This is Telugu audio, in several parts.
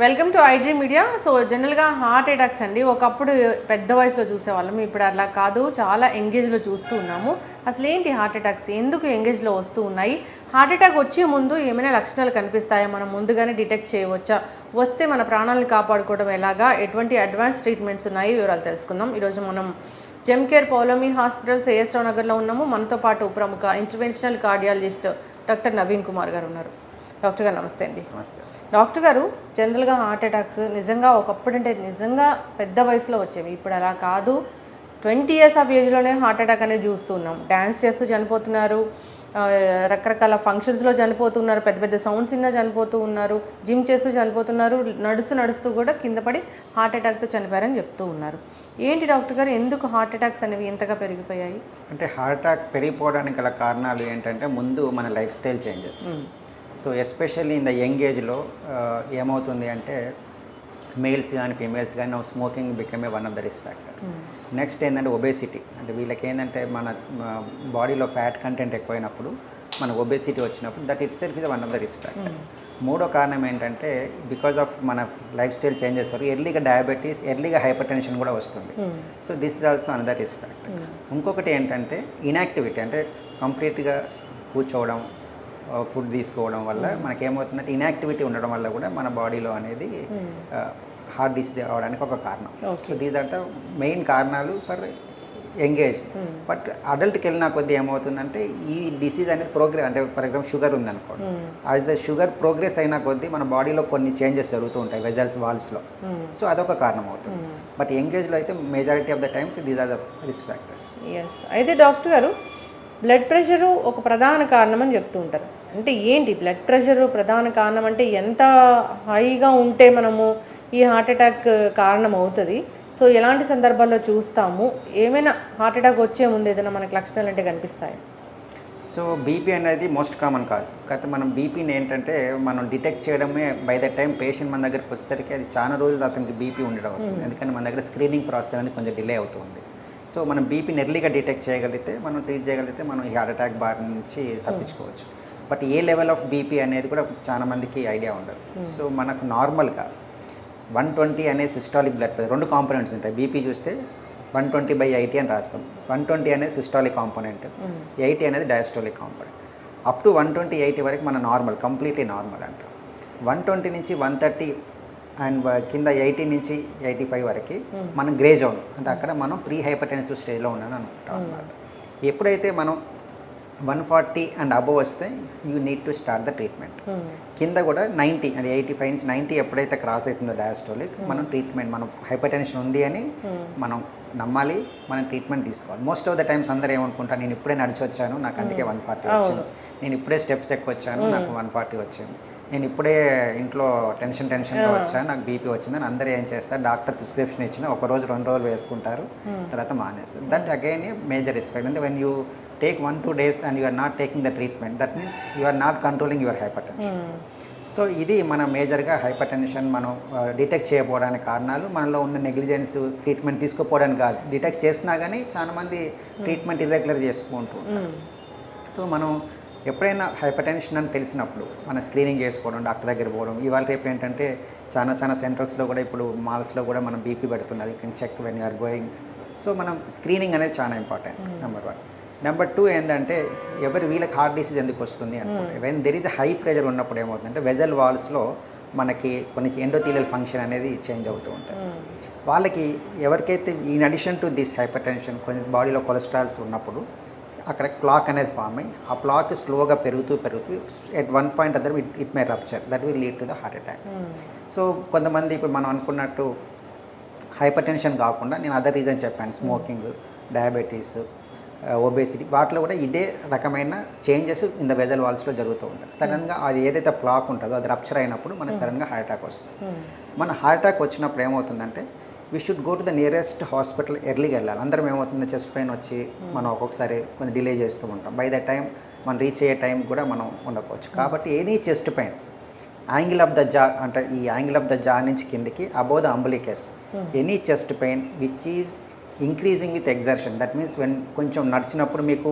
Welcome to IG media so జనరల్గా హార్ట్ అటాక్స్ అండి. ఒకప్పుడు పెద్ద వయసులో చూసేవాళ్ళం ఇప్పుడు అలా కాదు. చాలా ఎంగేజ్లో చూస్తూ ఉన్నాము. అసలు ఏంటి హార్ట్ అటాక్స్ ఎందుకు ఎంగేజ్లో వస్తూ ఉన్నాయి? హార్ట్ అటాక్ వచ్చే ముందు ఏమైనా లక్షణాలు కనిపిస్తాయా? మనం ముందుగానే డిటెక్ట్ చేయవచ్చా? వస్తే మన ప్రాణాలను కాపాడుకోవడం ఎలాగా? ఎటువంటి అడ్వాన్స్ ట్రీట్మెంట్స్ ఉన్నాయి? వివరాలు తెలుసుకుందాం. ఈరోజు మనం జెమ్కేర్ పౌలమి పౌలమీ హాస్పిటల్ సిఎస్ రావు నగర్లో ఉన్నాము. మనతో పాటు ప్రముఖ interventional cardiologist doctor Naveen Kumar గారు ఉన్నారు. డాక్టర్ గారు నమస్తే అండి. నమస్తే. డాక్టర్ గారు జనరల్గా హార్ట్ అటాక్స్ నిజంగా ఒకప్పుడు అంటే నిజంగా పెద్ద వయసులో వచ్చేవి. ఇప్పుడు అలా కాదు. ట్వంటీ ఇయర్స్ ఆఫ్ ఏజ్లోనే హార్ట్ అటాక్ అనేది చూస్తున్నాం డ్యాన్స్ చేస్తూ చనిపోతున్నారు. రకరకాల ఫంక్షన్స్లో చనిపోతున్నారు. పెద్ద పెద్ద సౌండ్స్ ఇన్నా చనిపోతూ ఉన్నారు. జిమ్ చేస్తూ చనిపోతున్నారు. నడుస్తూ నడుస్తూ కూడా కింద పడి హార్ట్ అటాక్తో చనిపోయారని చెప్తూ ఉన్నారు. ఏంటి డాక్టర్ గారు ఎందుకు హార్ట్ అటాక్స్ అనేవి ఇంతగా పెరిగిపోయాయి? అంటే హార్ట్ అటాక్ పెరిగిపోవడానికి గల కారణాలు ఏంటంటే ముందు మన lifestyle changes. So especially in the young ఏజ్లో ఏమవుతుంది అంటే మేల్స్ కానీ ఫీమేల్స్ కానీ now smoking become a one of the risk factor next ఏంటంటే ఒబేసిటీ అంటే వీళ్ళకి ఏంటంటే మన బాడీలో ఫ్యాట్ కంటెంట్ ఎక్కువైనప్పుడు మన ఒబేసిటీ వచ్చినప్పుడు that itself is one of the risk factor మూడో కారణం ఏంటంటే బికాజ్ ఆఫ్ మన లైఫ్ స్టైల్ చేంజెస్ వరకు ఎర్లీగా డయాబెటీస్ ఎర్లీగా హైపర్ టెన్షన్ కూడా వస్తుంది. So this is also another risk factor ఇంకొకటి ఏంటంటే ఇన్యాక్టివిటీ అంటే కంప్లీట్గా కూర్చోవడం ఫుడ్ తీసుకోవడం వల్ల మనకేమవుతుందంటే ఇన్యాక్టివిటీ ఉండడం వల్ల కూడా మన బాడీలో అనేది హార్ట్ డిసీజ్ అవడానికి ఒక కారణం. So these are the main కారణాలు ఫర్ ఎంగేజ్ బట్ అడల్ట్కి వెళ్ళిన కొద్దీ ఏమవుతుందంటే ఈ డిసీజ్ అనేది ప్రోగ్రెస్ అంటే ఫర్ ఎగ్జాంపుల్ షుగర్ ఉందనుకోండి. యాజ్ ద షుగర్ ప్రోగ్రెస్ అయిన కొద్దీ మన బాడీలో కొన్ని చేంజెస్ జరుగుతూ ఉంటాయి వెజల్స్ వాల్స్లో సో అదొక కారణం అవుతుంది బట్ ఎంగేజ్లో అయితే majority of the times these are the risk factors అయితే డాక్టర్ గారు బ్లడ్ ప్రెషరు ఒక ప్రధాన కారణం అని చెప్తూ ఉంటారు. అంటే ఏంటి బ్లడ్ ప్రెషరు ప్రధాన కారణం అంటే ఎంత హైగా ఉంటే మనము ఈ హార్ట్ అటాక్ కారణం అవుతుంది సో ఎలాంటి సందర్భాల్లో చూస్తాము? ఏమైనా హార్ట్ అటాక్ వచ్చే ముందు ఏదైనా మనకి లక్షణాలు అంటే కనిపిస్తాయి? సో బీపీ అనేది మోస్ట్ కామన్ కాజ్ కాకపోతే మనం బీపీని ఏంటంటే మనం డిటెక్ట్ చేయడమే బై ద టైం పేషెంట్ మన దగ్గరికి వచ్చేసరికి అది చాలా రోజులు అతనికి బీపీ ఉండడం అవుతుంది. ఎందుకంటే మన దగ్గర స్క్రీనింగ్ ప్రాసెస్ అనేది కొంచెం డిలే అవుతుంది. సో మనం బీపీని ఎర్లీగా డిటెక్ట్ చేయగలిగితే మనం ట్రీట్ చేయగలిగితే మనం ఈ హార్ట్ అటాక్ బారి నుంచి తప్పించుకోవచ్చు. But a level of BP అనేది కూడా చాలా మందికి ఐడియా ఉండదు. సో మనకు నార్మల్గా వన్ ట్వంటీ అనే సిస్టాలిక్ బ్లడ్ ప్రెషర్ రెండు కాంపోనెంట్స్ ఉంటాయి. బీపీ చూస్తే వన్ ట్వంటీ బై ఎయిటీ అని రాస్తాం. వన్ ట్వంటీ అనేది సిస్టాలిక్ కాంపోనెంట్. ఎయిటీ అనేది diastolic component. Up to one twenty eighty వరకు మన నార్మల్ కంప్లీట్లీ నార్మల్ అంటాం. వన్ ట్వంటీ నుంచి వన్ థర్టీ అండ్ కింద ఎయిటీ నుంచి ఎయిటీ ఫైవ్ వరకు మనం గ్రే జోన్ అంటే అక్కడ మనం ప్రీ హైపర్టెన్సివ్ స్టేజ్లో ఉన్నాను అనుకుంటాం అనమాట ఎప్పుడైతే మనం వన్ ఫార్టీ అండ్ అబవ్ వస్తే you need to start the treatment. కింద కూడా నైంటీ అంటే ఎయిటీ ఫైవ్ నుంచి నైంటీ ఎప్పుడైతే క్రాస్ అవుతుందో డయాస్టోలిక్ మనం ట్రీట్మెంట్ మనం హైపర్ టెన్షన్ ఉంది అని మనం నమ్మాలి మనం ట్రీట్మెంట్ తీసుకోవాలి. మోస్ట్ ఆఫ్ ద టైమ్స్ అందరూ ఏమనుకుంటారు నేను ఇప్పుడే నడిచి వచ్చాను నాకు అందుకే వన్ ఫార్టీ వచ్చింది. నేను ఇప్పుడే స్టెప్స్ ఎక్కువ వచ్చాను నాకు వన్ ఫార్టీ వచ్చింది. నేను ఇప్పుడే ఇంట్లో టెన్షన్ టెన్షన్గా వచ్చాను నాకు బీపీ వచ్చిందని అందరూ ఏం చేస్తారు డాక్టర్ ప్రిస్క్రిప్షన్ ఇచ్చిన ఒక రోజు రెండు రోజులు వేసుకుంటారు తర్వాత మానేస్తారు. That again a major respect అంటే when you take one two days and you are not taking the treatment that means you are not controlling your hypertension so ఇది మన మేజర్గా హైపర్ టెన్షన్ మనం డిటెక్ట్ చేయకపోవడానికి కారణాలు మనలో ఉన్న నెగ్లిజెన్స్ ట్రీట్మెంట్ తీసుకోపోవడానికి కాదు. డిటెక్ట్ చేసినా కానీ చాలా మంది ట్రీట్మెంట్ ఇర్రెగ్యులర్ చేసుకుంటూ ఉంటారు. సో మనం ఎప్పుడైనా హైపర్ టెన్షన్ అని తెలిసినప్పుడు మన స్క్రీనింగ్ చేసుకోవడం డాక్టర్ దగ్గర పోవడం ఇవాళ రేపు ఏంటంటే చాలా చాలా సెంటర్స్లో కూడా ఇప్పుడు మాల్స్లో కూడా మనం బీపీ పెడుతున్నారు. You can check when you're going so మనం స్క్రీనింగ్ అనేది చాలా important number one number two ఏంటంటే ఎవరి వీళ్ళకి హార్ట్ డిసీజ్ ఎందుకు వస్తుంది అనుకుంటే when there is high pressure ఉన్నప్పుడు ఏమవుతుందంటే వెజల్ వాల్స్లో మనకి కొన్ని ఎండోథీలియల్ ఫంక్షన్ అనేది చేంజ్ అవుతూ ఉంటుంది. వాళ్ళకి ఎవరికైతే in addition to this hypertension కొంచెం బాడీలో కొలెస్ట్రాల్స్ ఉన్నప్పుడు అక్కడ క్లాక్ అనేది ఫామ్ అయ్యి ఆ క్లాక్ స్లోగా పెరుగుతూ పెరుగుతూ at one point other it it may rupture that will lead to the heart attack so కొంతమంది ఇప్పుడు మనం అనుకున్నట్టు హైపర్ టెన్షన్ కాకుండా నేను అదర్ రీజన్ చెప్పాను స్మోకింగ్ డయాబెటీస్ ఒబేసిటీ వాటిలో కూడా ఇదే రకమైన చేంజెస్ ఇన్ ద వెజల్ వాల్స్లో జరుగుతూ ఉంటుంది సడన్గా అది ఏదైతే ప్లాక్ ఉంటుందో అది రప్చర్ అయినప్పుడు మనకి సడన్గా హార్ట్ అటాక్ వస్తుంది. మన హార్ట్ అటాక్ వచ్చినప్పుడు ఏమవుతుందంటే we should go to the nearest hospital ఎర్లీగా వెళ్ళాలి. అందరం ఏమవుతుంది? చెస్ట్ పెయిన్ వచ్చి మనం ఒక్కొక్కసారి కొంచెం డిలే చేస్తూ ఉంటాం. బై ద టైం మనం రీచ్ అయ్యే టైం కూడా మనం ఉండకపోవచ్చు. కాబట్టి ఏది chest pain angle of the jaw అంటే ఈ యాంగిల్ ఆఫ్ ద జా నుంచి కిందకి above the umbilicus any chest pain which is increasing with exertion that means when కొంచెం నడిచినప్పుడు మీకు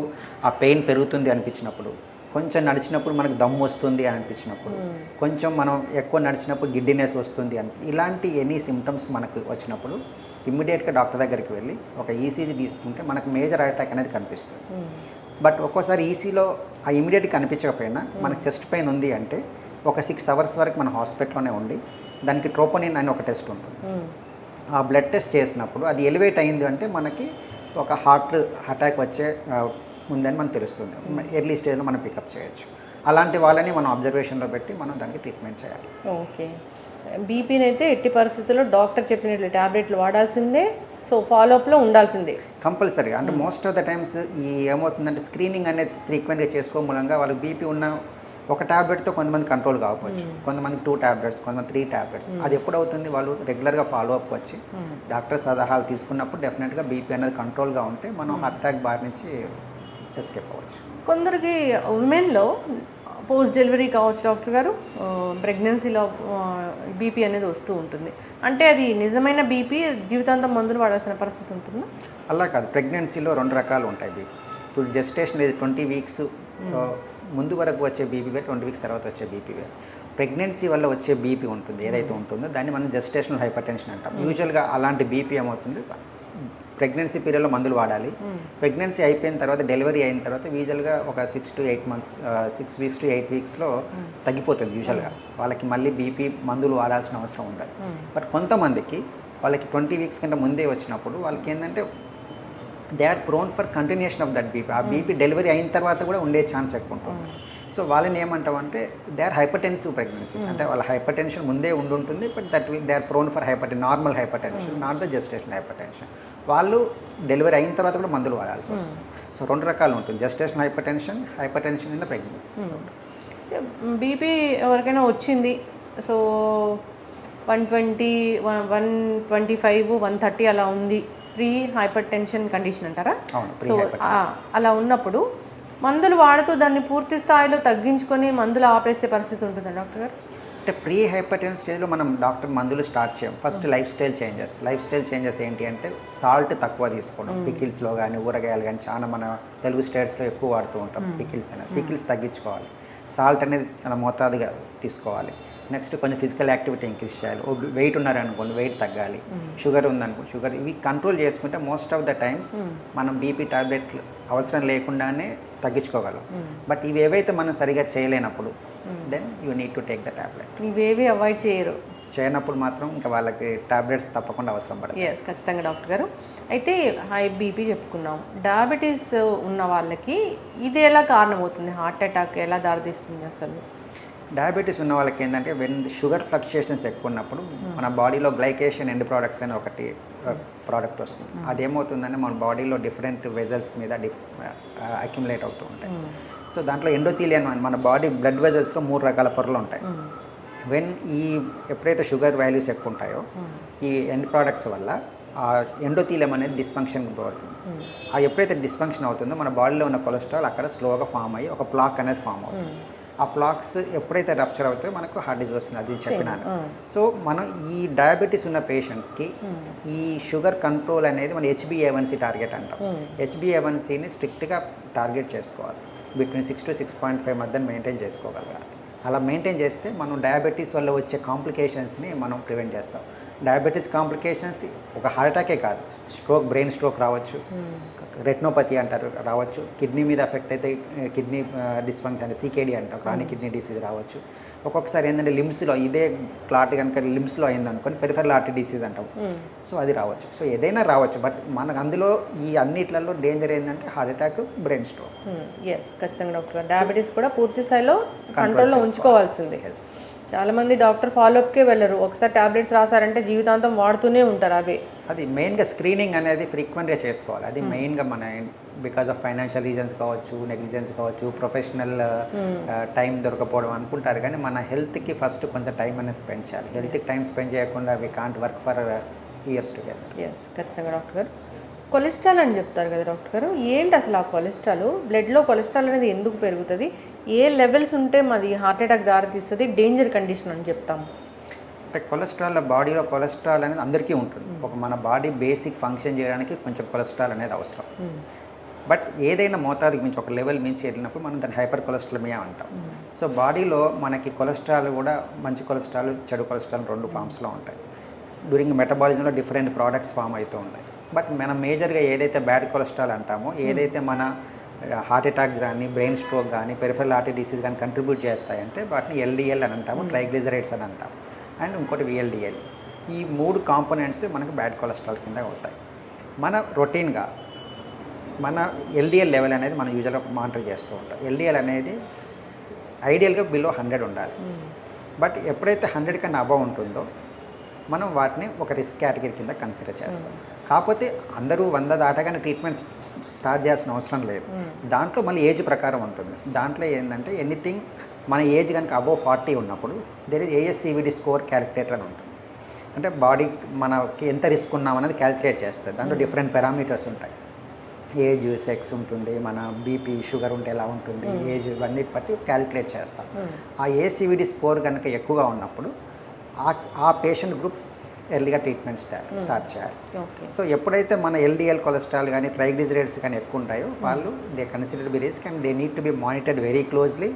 ఆ పెయిన్ పెరుగుతుంది అనిపించినప్పుడు కొంచెం నడిచినప్పుడు మనకు దమ్ము వస్తుంది అని అనిపించినప్పుడు కొంచెం మనం ఎక్కువ నడిచినప్పుడు గిడ్డినెస్ వస్తుంది అని ఇలాంటి ఎనీ సిమ్టమ్స్ మనకు వచ్చినప్పుడు ఇమ్మీడియట్గా డాక్టర్ దగ్గరికి వెళ్ళి ఒక ఈసీజీ తీసుకుంటే మనకు మేజర్ అటాక్ అనేది కనిపిస్తుంది. బట్ ఒక్కోసారి ఈసీలో ఆ ఇమీడియట్గా కనిపించకపోయినా మనకు చెస్ట్ పెయిన్ ఉంది అంటే ఒక సిక్స్ అవర్స్ వరకు మన హాస్పిటల్లోనే ఉండి దానికి ట్రోపోనిన్ అని ఒక టెస్ట్ ఉంటుంది. ఆ బ్లడ్ టెస్ట్ చేసినప్పుడు అది ఎలివేట్ అయింది అంటే మనకి ఒక హార్ట్ అటాక్ వచ్చే ఉందని మనకు తెలుస్తుంది. ఎర్లీ స్టేజ్లో మనం పికప్ చేయొచ్చు. అలాంటి వాళ్ళని మనం అబ్జర్వేషన్లో పెట్టి మనం దానికి ట్రీట్మెంట్ చేయాలి. ఓకే. బీపీని అయితే ఎట్టి పరిస్థితుల్లో డాక్టర్ చెప్పినట్లు ట్యాబ్లెట్లు వాడాల్సిందే సో ఫాలోఅప్లో ఉండాల్సిందే. కంపల్సరీగా అంటే మోస్ట్ ఆఫ్ ద టైమ్స్ ఈ ఏమవుతుందంటే స్క్రీనింగ్ అనేది ఫ్రీక్వెంట్గా చేసుకో మూలంగా వాళ్ళకి బీపీ ఉన్న ఒక టాబ్లెట్తో కొంతమంది కంట్రోల్ కావచ్చు కొంతమంది టూ టాబ్లెట్స్ కొంతమంది త్రీ టాబ్లెట్స్. అది ఎప్పుడు అవుతుంది వాళ్ళు రెగ్యులర్గా ఫాలో అప్ వచ్చి డాక్టర్ సలహాలు తీసుకున్నప్పుడు డెఫినెట్గా బీపీ అనేది కంట్రోల్గా ఉంటే మనం హార్ట్ అటాక్ బారి నుంచి ఎస్కేప్ అవ్వచ్చు. కొందరికి ఉమెన్లో పోస్ట్ డెలివరీ కావచ్చు డాక్టర్ గారు ప్రెగ్నెన్సీలో బీపీ అనేది వస్తూ ఉంటుంది. అంటే అది నిజమైన బీపీ జీవితాంతం మందులు వాడాల్సిన పరిస్థితి ఉంటుందా? అలా కాదు. ప్రెగ్నెన్సీలో రెండు రకాలు ఉంటాయి బీపీ. ఇప్పుడు జెస్టేషన్ ట్వంటీ వీక్స్ ముందు వరకు వచ్చే బీపీ వేరు ట్వంటీ వీక్స్ తర్వాత వచ్చే బీపీ వేరు. ప్రెగ్నెన్సీ వల్ల వచ్చే బీపీ ఉంటుంది ఏదైతే ఉంటుందో దాన్ని మనం జెస్టేషనల్ హైపర్ టెన్షన్ అంటాం యూజువల్గా అలాంటి బీపీ ఏమవుతుంది? ప్రెగ్నెన్సీ పీరియడ్లో మందులు వాడాలి. ప్రెగ్నెన్సీ అయిపోయిన తర్వాత డెలివరీ అయిన తర్వాత యూజువల్గా ఒక six to eight months six weeks to eight వీక్స్లో తగ్గిపోతుంది యూజువల్గా. వాళ్ళకి మళ్ళీ బీపీ మందులు వాడాల్సిన అవసరం ఉండదు. బట్ కొంతమందికి వాళ్ళకి ట్వంటీ వీక్స్ కంటే ముందే వచ్చినప్పుడు వాళ్ళకి ఏంటంటే they are prone for continuation of that BP. ఆ బీపీ డెలివరీ అయిన తర్వాత కూడా ఉండే ఛాన్స్ ఎక్కువ ఉంటుంది. సో వాళ్ళని ఏమంటామంటే దే ఆర్ హైపర్టెన్సివ్ ప్రెగ్నెన్సీస్. అంటే వాళ్ళ హైపర్ టెన్షన్ ముందే ఉండుంటుంది but that they are prone for hyper normal hypertension not the gestation hypertension వాళ్ళు డెలివరీ అయిన తర్వాత కూడా మందులు వాడాల్సి వస్తుంది. సో రెండు రకాలు ఉంటుంది. Gestation hypertension hypertension in the pregnancy. BP ఎవరికైనా వచ్చింది so one twenty one twenty five one thirty అలా ఉంది. ప్రీ హైపర్ టెన్షన్ కండిషన్ అంటారా? అవును, సో అలా ఉన్నప్పుడు మందులు వాడుతూ దాన్ని పూర్తి స్థాయిలో తగ్గించుకొని మందులు ఆపేసే పరిస్థితి ఉంటుందా డాక్టర్ గారు? అంటే ప్రీ హైపర్టెన్స్ స్టేజ్లో మనం డాక్టర్ మందులు స్టార్ట్ చేయం. First lifestyle changes. Lifestyle changes ఏంటి అంటే సాల్ట్ తక్కువ తీసుకోవడం. పికిల్స్లో కానీ ఊరగాయలు కానీ చాలా మన తెలుగు స్టేట్స్లో ఎక్కువ వాడుతూ ఉంటాం పికిల్స్ అనేది. పికిల్స్ తగ్గించుకోవాలి. సాల్ట్ అనేది చాలా మోతాదుగా తీసుకోవాలి. నెక్స్ట్ కొంచెం ఫిజికల్ యాక్టివిటీ ఇంక్రీజ్ చేయాలి. వెయిట్ ఉన్నారనుకోండి వెయిట్ తగ్గాలి. షుగర్ ఉందనుకోండి షుగర్ ఇవి కంట్రోల్ చేసుకుంటే మోస్ట్ ఆఫ్ ద టైమ్స్ మనం బీపీ టాబ్లెట్లు అవసరం లేకుండానే తగ్గించుకోగలం. బట్ ఇవి ఏవైతే మనం సరిగా చేయలేనప్పుడు then you need to take the tablet ఇవేవి అవాయిడ్ చేయరు. చేయనప్పుడు మాత్రం ఇంకా వాళ్ళకి టాబ్లెట్స్ తప్పకుండా అవసరం పడుతుంది ఎస్ ఖచ్చితంగా డాక్టర్ గారు. అయితే హై బీపీ చెప్పుకున్నాం. డయాబెటీస్ ఉన్న వాళ్ళకి ఇది ఎలా కారణమవుతుంది? హార్ట్ అటాక్ ఎలా దారితీస్తుంది అసలు? డయాబెటీస్ ఉన్న వాళ్ళకి ఏంటంటే వెన్ షుగర్ ఫ్లక్చుయేషన్స్ ఎక్కువ ఉన్నప్పుడు మన బాడీలో గ్లైకేషన్ ఎండ్ ప్రోడక్ట్స్ అని ఒకటి ప్రోడక్ట్ వస్తుంది. అదేమవుతుందంటే మన బాడీలో డిఫరెంట్ వెజల్స్ మీద డి అక్యుములేట్ అవుతూ ఉంటాయి. సో దాంట్లో ఎండోథీలియన్ మన బాడీ బ్లడ్ వెజల్స్లో మూడు రకాల పొరలు ఉంటాయి. వెన్ ఈ ఎప్పుడైతే షుగర్ వాల్యూస్ ఎక్కువ ఉంటాయో ఈ ఎండ్ ప్రోడక్ట్స్ వల్ల ఆ ఎండోథీలియం అనేది డిస్ఫంక్షన్ అవుతుంది ఆ ఎప్పుడైతే డిస్ఫంక్షన్ అవుతుందో మన బాడీలో ఉన్న కొలెస్ట్రాల్ అక్కడ స్లోగా ఫామ్ అయ్యి ఒక ప్లాక్ అనేది ఫామ్ అవుతుంది. ఆ ప్లాక్స్ ఎప్పుడైతే రప్చర్ అవుతాయో మనకు హార్ట్ డిజీజ్ వస్తుంది అది చెప్పినాను. సో మనం ఈ డయాబెటీస్ ఉన్న పేషెంట్స్కి ఈ షుగర్ కంట్రోల్ అనేది మన హెచ్బిఏవన్సీ టార్గెట్ అంటాం. హెచ్బిఏవన్సీని స్ట్రిక్ట్గా టార్గెట్ చేసుకోవాలి. Between six to six point five మధ్య మెయింటైన్ చేసుకోగలగాలి. అలా మెయింటైన్ చేస్తే మనం డయాబెటీస్ వల్ల వచ్చే కాంప్లికేషన్స్ని మనం ప్రివెంట్ చేస్తాం. డయాబెటీస్ కాంప్లికేషన్స్ ఒక హార్ట్ అటాకే కాదు స్ట్రోక్ బ్రెయిన్ స్ట్రోక్ రావచ్చు రెట్నోపతి అంటారు రావచ్చు కిడ్నీ మీద ఎఫెక్ట్ అయితే కిడ్నీ డిస్ఫంక్షన్ అంటే సీకేడి అంటాం క్రానిక్ కిడ్నీ డిసీజ్ రావచ్చు. ఒక్కొక్కసారి ఏంటంటే లిమ్స్లో ఇదే క్లాట్ కనుక లిమ్స్లో అయింది అనుకోని పెరిఫెరల్ ఆర్టీ డిసీజ్ అంటాం సో అది రావచ్చు. సో ఏదైనా రావచ్చు. బట్ మనకు అందులో ఈ అన్నిట్లలో డేంజర్ ఏంటంటే heart attack brain stroke. Yes ఖచ్చితంగా డాక్టర్ డయాబెటీస్ కూడా పూర్తి స్థాయిలో కంట్రోల్లో ఉంచుకోవాల్సిందే. ఎస్ చాలా మంది డాక్టర్ ఫాలోఅప్కే వెళ్ళరు. ఒకసారి టాబ్లెట్స్ రాసారంటే జీవితాంతం వాడుతూనే ఉంటారు అవే. అది మెయిన్గా స్క్రీనింగ్ అనేది ఫ్రీక్వెంట్గా చేసుకోవాలి. అది మెయిన్గా మన బికాజ్ ఆఫ్ ఫైనాన్షియల్ రీజన్స్ కావచ్చు నెగ్లిజెన్స్ కావచ్చు ప్రొఫెషనల్ టైం దొరకపోవడం అనుకుంటారు. కానీ మన హెల్త్కి ఫస్ట్ కొంచెం టైం అనేది స్పెండ్ చేయాలి. హెల్త్కి టైం స్పెండ్ చేయకుండా we can't work for years together yes ఖచ్చితంగా డాక్టర్ గారు. కొలెస్ట్రాల్ అని చెప్తారు కదా డాక్టర్ గారు. ఏంటి అసలు ఆ కొలెస్ట్రాల్? బ్లడ్లో కొలెస్ట్రాల్ అనేది ఎందుకు పెరుగుతుంది? ఏ లెవెల్స్ ఉంటే మాది హార్ట్ అటాక్ దారితీస్తుంది? డేంజర్ కండిషన్ అని చెప్తాము. అంటే కొలెస్ట్రాల్ బాడీలో కొలెస్ట్రాల్ అనేది అందరికీ ఉంటుంది. ఒక మన బాడీ బేసిక్ ఫంక్షన్ చేయడానికి కొంచెం కొలెస్ట్రాల్ అనేది అవసరం. బట్ ఏదైనా మోతాదుకి మించి ఒక లెవెల్ మించి వెళ్ళినప్పుడు మనం దాన్ని హైపర్ కొలెస్ట్రాలమియా అంటాం. సో బాడీలో మనకి కొలెస్ట్రాల్ కూడా మంచి కొలెస్ట్రాల్ చెడు కొలెస్ట్రాల్ రెండు ఫామ్స్లో ఉంటాయి. డ్యూరింగ్ మెటబాలిజంలో డిఫరెంట్ ప్రోడక్ట్స్ ఫామ్ అవుతూ ఉంటాయి. బట్ మనం మేజర్గా ఏదైతే బ్యాడ్ కొలెస్ట్రాల్ అంటామో ఏదైతే మన హార్ట్ అటాక్ కానీ బ్రెయిన్ స్ట్రోక్ కానీ పెరిఫెరల్ ఆర్టీ డిసీజ్ కానీ కంట్రిబ్యూట్ చేస్తాయంటే వాటిని ఎల్డిఎల్ అని అంటాము ట్రైగ్లిజరైడ్స్ అని అంటాం అండ్ ఇంకోటి విఎల్డిఎల్ ఈ మూడు కాంపోనెంట్స్ మనకు బ్యాడ్ కొలెస్ట్రాల్ కింద అవుతాయి. మన రొటీన్గా మన ఎల్డిఎల్ లెవెల్ అనేది మనం యూజువల్గా మానిటర్ చేస్తూ ఉంటాం. ఎల్డిఎల్ అనేది ఐడియల్గా బిలో హండ్రెడ్ ఉండాలి. బట్ ఎప్పుడైతే హండ్రెడ్ కన్నా అబవ్ ఉంటుందో మనం వాటిని ఒక రిస్క్ కేటగిరీ కింద కన్సిడర్ చేస్తాం. కాకపోతే అందరూ వంద దాటగానే ట్రీట్మెంట్ స్టార్ట్ చేయాల్సిన అవసరం లేదు. దాంట్లో మళ్ళీ ఏజ్ ప్రకారం ఉంటుంది. దాంట్లో ఏంటంటే ఎనీథింగ్ మన ఏజ్ కనుక అబవ్ ఫార్టీ ఉన్నప్పుడు there is ASCVD score calculator అని ఉంటుంది. అంటే బాడీ మనకి ఎంత రిస్క్ ఉన్నాం అనేది క్యాలిక్యులేట్ చేస్తుంది. దాంట్లో డిఫరెంట్ పారామీటర్స్ ఉంటాయి. ఏజ్ సెక్స్ ఉంటుంది మన బీపీ షుగర్ ఉంటే ఎలా ఉంటుంది ఏజ్ ఇవన్నీ బట్టి క్యాలిక్యులేట్ చేస్తాం. ఆ ఏసీవిడి స్కోర్ కనుక ఎక్కువగా ఉన్నప్పుడు ఆ ఆ పేషెంట్ గ్రూప్ ఎర్లీగా ట్రీట్మెంట్ స్టార్ట్ స్టార్ట్ చేయాలి. ఓకే సో ఎప్పుడైతే మన ఎల్డిఎల్ కొలెస్ట్రాల్ కానీ ట్రైగ్లిజరైడ్స్ కానీ ఎక్కువ ఉంటాయో వాళ్ళు they consider be risk and they need to be monitored very closely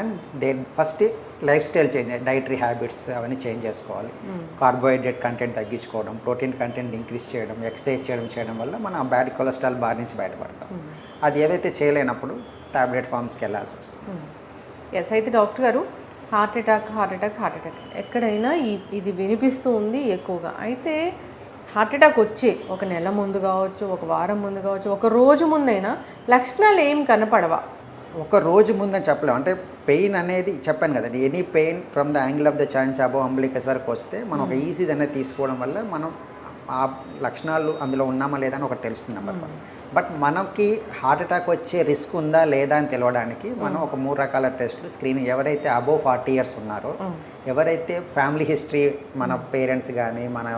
and they first lifestyle change dietary habits అవన్నీ చేంజ్ చేసుకోవాలి. కార్బోహైడ్రేట్ కంటెంట్ తగ్గించుకోవడం ప్రోటీన్ కంటెంట్ ఇంక్రీజ్ చేయడం ఎక్సర్సైజ్ చేయడం చేయడం వల్ల మనం బ్యాడ్ కొలెస్ట్రాల్ బారి నుంచి బయటపడతాం. అది ఏవైతే చేయలేనప్పుడు టాబ్లెట్ ఫామ్స్కి వెళ్ళాల్సి వస్తుంది. ఎస్ అయితే డాక్టర్ గారు heart attack heart attack heart attack. ఎక్కడైనా ఈ ఇది వినిపిస్తూ ఉంది ఎక్కువగా. అయితే హార్ట్ అటాక్ వచ్చే ఒక నెల ముందు కావచ్చు ఒక వారం ముందు కావచ్చు ఒక రోజు ముందైనా లక్షణాలు ఏం కనపడవా? ఒక రోజు ముందని చెప్పలేము అంటే పెయిన్ అనేది చెప్పాను కదండి any pain from the angle of the chance above umbilicus వరకు వస్తే మనం ఒక ఈసీజ్ అనేది తీసుకోవడం వల్ల మనం ఆ లక్షణాలు అందులో ఉన్నామా లేదా అని ఒకటి తెలుస్తుంది నెంబర్ వన్. బట్ మనకి హార్ట్ అటాక్ వచ్చే రిస్క్ ఉందా లేదా అని తెలవడానికి మనం ఒక మూడు రకాల టెస్టులు స్క్రీన్ ఎవరైతే అబోవ్ ఫార్టీ ఇయర్స్ ఉన్నారో ఎవరైతే ఫ్యామిలీ హిస్టరీ మన పేరెంట్స్ కానీ మన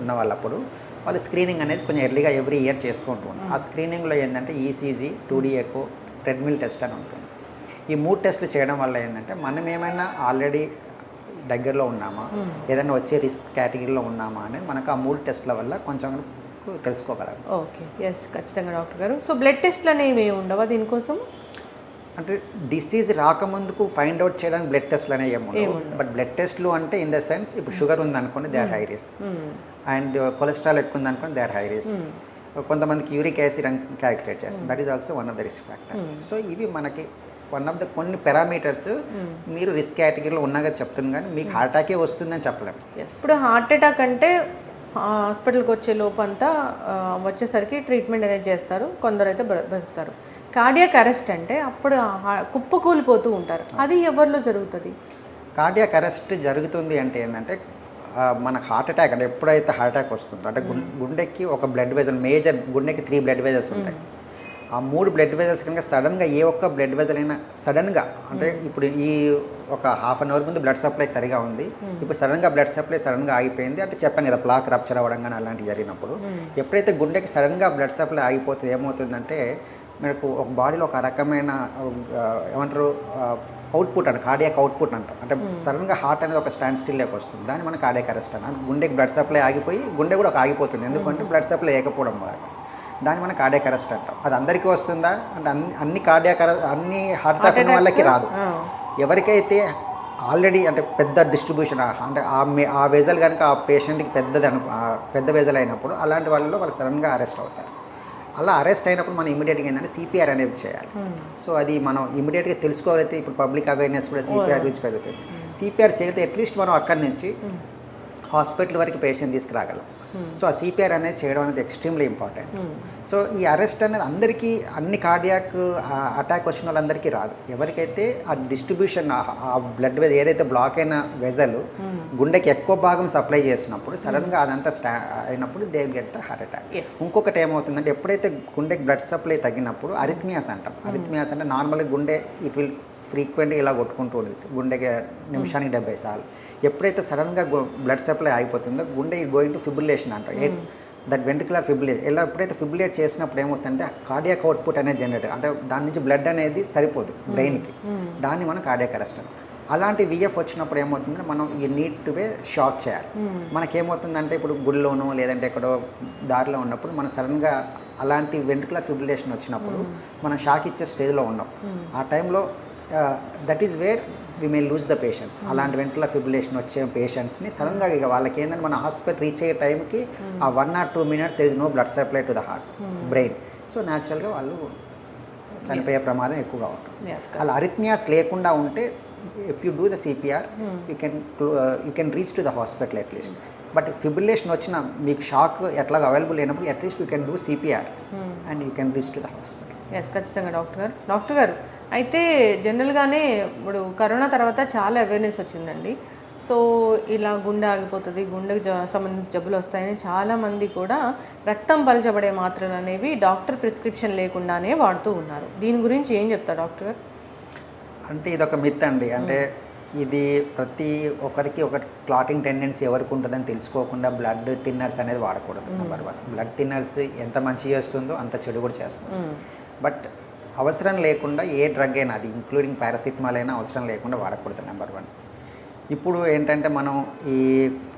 ఉన్న వాళ్ళప్పుడు వాళ్ళు స్క్రీనింగ్ అనేది కొంచెం ఎర్లీగా ఎవ్రీ ఇయర్ చేసుకుంటూ ఉంటారు. ఆ స్క్రీనింగ్లో ఏంటంటే ECG two D echo treadmill test అని ఉంటుంది. ఈ మూడు టెస్టులు చేయడం వల్ల ఏంటంటే మనం ఏమైనా ఆల్రెడీ దగ్గరలో ఉన్నామా ఏదైనా వచ్చే రిస్క్ కేటగిరీలో ఉన్నామా అనేది మనకు ఆ మూడు టెస్ట్ల వల్ల కొంచెం తెలుసుకోగలం ఓకే ఎస్ ఖచ్చితంగా డాక్టర్ గారు. సో బ్లడ్ టెస్ట్లు అనేవి ఏమి ఉండవా దీనికోసం అంటే డిసీజ్ రాకముందుకు ఫైండ్ అవుట్ చేయడానికి బ్లడ్ టెస్ట్లు అనేవి ఏముండవు బట్ బ్లడ్ టెస్ట్లు అంటే ఇన్ ద సెన్స్ ఇప్పుడు షుగర్ ఉందనుకోండి they are high risk and cholesterol ఎక్కువ ఉందనుకోండి దే ఆర్ హై రిస్క్ కొంతమందికి యూరిక్ యాసిడ్ అని క్యాలిక్యులేట్ చేస్తాం that is also one of the risk factor so ఇవి మనకి వన్ ఆఫ్ ద కొన్ని పారామీటర్స్ మీరు రిస్క్ కేటగిరీలో ఉన్నాగా చెప్తున్నాను కానీ మీకు హార్ట్ అటాకే వస్తుందని చెప్పలేము. ఇప్పుడు హార్ట్ అటాక్ అంటే హాస్పిటల్కి వచ్చే లోపంతా వచ్చేసరికి ట్రీట్మెంట్ అనేది చేస్తారు. కొందరు అయితే బ్ర- బ్రతుకుతారు. కార్డియాక్ అరెస్ట్ అంటే అప్పుడు కుప్పకూలిపోతూ ఉంటారు. అది ఎవరిలో జరుగుతుంది? కార్డియాక్ అరెస్ట్ జరుగుతుంది అంటే ఏంటంటే మనకు హార్ట్ అటాక్ అంటే ఎప్పుడైతే హార్ట్ అటాక్ వస్తుందో అంటే గుండెకి ఒక బ్లడ్ వెజల్ మేజర్ గుండెకి త్రీ బ్లడ్ వెజల్స్ ఉంటాయి. ఆ మూడు బ్లడ్ వెజల్స్ కనుక సడన్గా ఏ ఒక్క బ్లడ్ వెజల్ అయినా సడన్గా అంటే ఇప్పుడు ఈ ఒక హాఫ్ అన్ అవర్ ముందు బ్లడ్ సప్లై సరిగా ఉంది. ఇప్పుడు సడన్గా బ్లడ్ సప్లై సడన్గా ఆగిపోయింది. అంటే చెప్పాను కదా ప్లాక్ రప్చర్ అవ్వడం కానీ అలాంటివి జరిగినప్పుడు. ఎప్పుడైతే గుండెకి సడన్గా బ్లడ్ సప్లై ఆగిపోతుంది ఏమవుతుందంటే మనకు ఒక బాడీలో ఒక రకమైన ఏమంటారు అవుట్పుట్ అంట కార్డియాక్ అవుట్పుట్ అంటాం. అంటే సడన్గా హార్ట్ అనేది ఒక స్టాండ్ స్టిల్ లేక వస్తుంది. దాన్ని మనం కార్డియాక్ అరెస్ట్ అన్నాం. గుండెకి బ్లడ్ సప్లై ఆగిపోయి గుండె కూడా ఒక ఆగిపోతుంది. ఎందుకంటే బ్లడ్ సప్లై లేకపోవడం వల్ల. దాన్ని మనం కార్డియాక్ అరెస్ట్ అంటాం. అది అందరికీ వస్తుందా? అంటే అన్ని అన్ని కార్డియాక్ అన్ని హార్ట్ అటాక్ ఉన్న వాళ్ళకి రాదు. ఎవరికైతే ఆల్రెడీ అంటే పెద్ద డిస్ట్రిబ్యూషన్ అంటే ఆ మే- ఆ వెజల్ కనుక ఆ పేషెంట్కి పెద్దది అను పెద్ద వెజల్ అయినప్పుడు అలాంటి వాళ్ళలో వాళ్ళు సడన్గా అరెస్ట్ అవుతారు. అలా అరెస్ట్ అయినప్పుడు మనం ఇమీడియట్గా ఏంటంటే సిపిఆర్ అనేది చేయాలి. సో అది మనం ఇమీడియట్గా తెలుసుకోవాలైతే ఇప్పుడు పబ్లిక్ అవేర్నెస్ కూడా సిపిఆర్ గురించి పెరుగుతుంది. సిపిఆర్ చేయతే అట్లీస్ట్ మనం అక్కడి నుంచి హాస్పిటల్ వరకు పేషెంట్ తీసుకురాగలం. సో ఆ సిపిఆర్ అనేది చేయడం అనేది ఎక్స్ట్రీమ్లీ ఇంపార్టెంట్ సో ఈ అరెస్ట్ అనేది అందరికీ అన్ని కార్డియాక్ అటాక్ వచ్చిన వాళ్ళందరికీ రాదు. ఎవరికైతే ఆ డిస్ట్రిబ్యూషన్ ఆ బ్లడ్ ఏదైతే బ్లాక్ అయిన వెజల్ గుండెకి ఎక్కువ భాగం సప్లై చేసినప్పుడు సడన్గా అదంతా స్టా అయినప్పుడు they get the heart attack. ఇంకొకటి ఏమవుతుందంటే ఎప్పుడైతే గుండెకి బ్లడ్ సప్లై తగ్గినప్పుడు అరిథ్మియాస్ అంటాం. అరిథ్మియాస్ అంటే నార్మల్గా గుండె ఇట్ విల్ ఫ్రీక్వెంట్గా ఇలా కొట్టుకుంటూ ఉంటుంది గుండెకి నిమిషానికి డెబ్బై సార్లు. ఎప్పుడైతే సడన్గా బ్లడ్ సప్లై అయిపోతుందో గుండె ఈ గోయింగ్ టు ఫిబులేషన్ అంటాం ఏ దట్ వెంట్రుకులర్ ఫిబులేట్ ఇలా ఎప్పుడైతే ఫిబులేట్ చేసినప్పుడు ఏమవుతుందంటే కార్డియాక్ అవుట్పుట్ అనేది జనరేట్ అంటే దాని నుంచి బ్లడ్ అనేది సరిపోదు బ్రెయిన్కి. దాన్ని మనం కార్డియాక్ అరెస్ట్. అంటాం అలాంటి విఎఫ్ వచ్చినప్పుడు ఏమవుతుందంటే మనం ఈ నీడ్ టు వే షాక్ చేయాలి. మనకేమవుతుందంటే ఇప్పుడు గుడిలోనో లేదంటే ఎక్కడో దారిలో ఉన్నప్పుడు మనం సడన్గా అలాంటి వెంట్రుకులర్ ఫిబ్రిలేషన్ వచ్చినప్పుడు మనం షాక్ ఇచ్చే స్టేజ్లో ఉన్నాం. ఆ టైంలో that is where we may lose the patients అలాంటి వెంట్రుకులర్ ఫిబ్రిలేషన్ వచ్చే పేషెంట్స్ని సడన్గా ఇక వాళ్ళకి ఏంటంటే మన హాస్పిటల్ రీచ్ అయ్యే టైంకి ఆ one or two minutes there is no blood supply to the heart brain so న్యాచురల్గా వాళ్ళు చనిపోయే ప్రమాదం ఎక్కువగా ఉంటుంది. అలా అరిథ్మియాస్ లేకుండా ఉంటే if you do the CPR you can you can reach to the hospital at least but fibrillation వచ్చిన మీకు షాక్ ఎట్లాగో అవైలబుల్ అయినప్పుడు at least you can do CPR and you can reach to the hospital yes ఖచ్చితంగా డాక్టర్ గారు. డాక్టర్ గారు అయితే జనరల్గానే ఇప్పుడు కరోనా తర్వాత చాలా అవేర్నెస్ వచ్చిందండి. సో ఇలా గుండె ఆగిపోతుంది గుండెకి జ సంబంధించిన జబ్బులు వస్తాయని చాలామంది కూడా రక్తం పలచబడే మాత్రలు అనేవి డాక్టర్ ప్రిస్క్రిప్షన్ లేకుండానే వాడుతూ ఉన్నారు. దీని గురించి ఏం చెప్తారు డాక్టర్ గారు? అంటే ఇది ఒక మిత్ అండి. అంటే ఇది ప్రతి ఒక్కరికి ఒక క్లాటింగ్ టెండెన్సీ ఎవరికి ఉంటుందని తెలుసుకోకుండా బ్లడ్ థిన్నర్స్ అనేది వాడకూడదు నెంబర్ వన్ బ్లడ్ థిన్నర్స్ ఎంత మంచి చేస్తుందో అంత చెడు కూడా చేస్తుంది. బట్ అవసరం లేకుండా ఏ డ్రగ్ అయినా అది ఇంక్లూడింగ్ పారాసిటమాల్ అయినా అవసరం లేకుండా వాడకూడదు నెంబర్ వన్ ఇప్పుడు ఏంటంటే మనం ఈ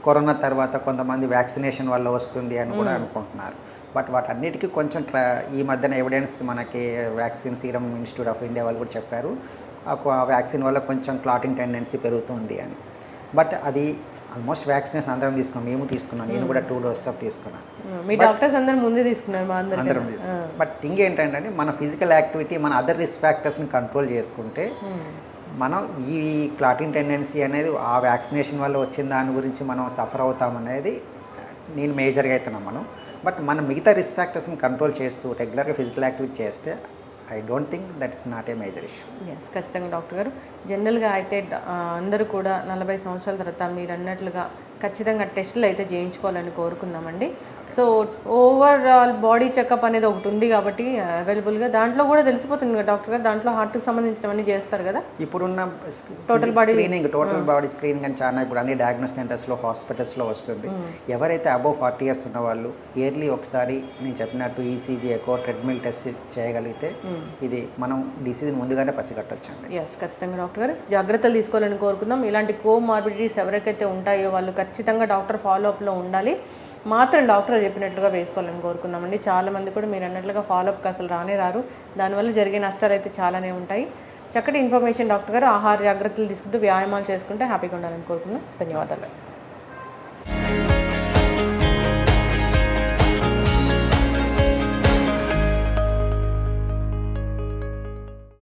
కరోనా తర్వాత కొంతమంది వ్యాక్సినేషన్ వల్ల వస్తుంది అని కూడా అనుకుంటున్నారు. బట్ వాటన్నిటికీ కొంచెం ట్రా ఈ మధ్యన ఎవిడెన్స్ మనకి vaccine serum institute of India వాళ్ళు కూడా చెప్పారు. ఆ వ్యాక్సిన్ వల్ల కొంచెం క్లాటింగ్ టెండెన్సీ పెరుగుతుంది అని. బట్ అది ఆల్మోస్ట్ వ్యాక్సినేషన్ అందరం తీసుకున్నాం మేము తీసుకున్నాం నేను కూడా టూ డోస్ ఆఫ్ తీసుకున్నాను. మీ డాక్టర్స్ అందరు ముందే తీసుకున్నారు మా అందరికీ అందరం తీసుకున్నాం. బట్ థింగ్ ఏంటంటే మన ఫిజికల్ యాక్టివిటీ మన అదర్ రిస్క్ ఫ్యాక్టర్స్ని కంట్రోల్ చేసుకుంటే మనం ఈ క్లాటింగ్ టెండెన్సీ అనేది ఆ వ్యాక్సినేషన్ వల్ల వచ్చిన దాని గురించి మనం సఫర్ అవుతామనేది నేను మేజర్గా అయితే నమ్మను బట్ మనం మిగతా రిస్క్ ఫ్యాక్టర్స్ని కంట్రోల్ చేస్తూ రెగ్యులర్గా ఫిజికల్ యాక్టివిటీ చేస్తే I don't think that is not a major issue yes ఖచ్చితంగా డాక్టర్ గారు. జనరల్గా అయితే అందరూ కూడా నలభై సంవత్సరాల తర్వాత మీరు అన్నట్లుగా ఖచ్చితంగా టెస్టులు అయితే చేయించుకోవాలని కోరుకుందామండి. సో ఓవరాల్ బాడీ చెకప్ అనేది ఒకటి ఉంది కాబట్టి అవైలబుల్గా దాంట్లో కూడా తెలిసిపోతుంది కదా డాక్టర్ గారు. దాంట్లో హార్ట్కి సంబంధించినవన్నీ చేస్తారు కదా. ఇప్పుడున్న Total body- screening total body screening అని చాలా ఇప్పుడు అన్ని డయాగ్నోస్ సెంటర్స్లో హాస్పిటల్స్లో వస్తుంది. ఎవరైతే అబౌవ్ ఫార్టీ ఇయర్స్ ఉన్న వాళ్ళు ఇయర్లీ ఒకసారి నేను చెప్పినట్టు E ECG echo treadmill test చేయగలిగితే ఇది మనం డిసీజ్ ముందుగానే పసిగట్టొచ్చండి. ఎస్ ఖచ్చితంగా డాక్టర్ గారు. జాగ్రత్తలు తీసుకోవాలని కోరుకుందాం. ఇలాంటి కో మార్బిడిటీస్ ఎవరికైతే ఉంటాయో వాళ్ళు ఖచ్చితంగా డాక్టర్ ఫాలోఅప్లో ఉండాలి. మాత్రం డాక్టర్ చెప్పినట్లుగా వేసుకోవాలని కోరుకుందామండి. చాలా మంది కూడా మీరు అన్నట్లుగా ఫాలోఅప్కి అసలు రానే రారు. దానివల్ల జరిగే నష్టాలు అయితే చాలానే ఉంటాయి. చక్కటి ఇన్ఫర్మేషన్ డాక్టర్ గారు ఆహార జాగ్రత్తలు తీసుకుంటూ వ్యాయామాలు చేసుకుంటే హ్యాపీగా ఉండాలని కోరుకుందాం. ధన్యవాదాలు.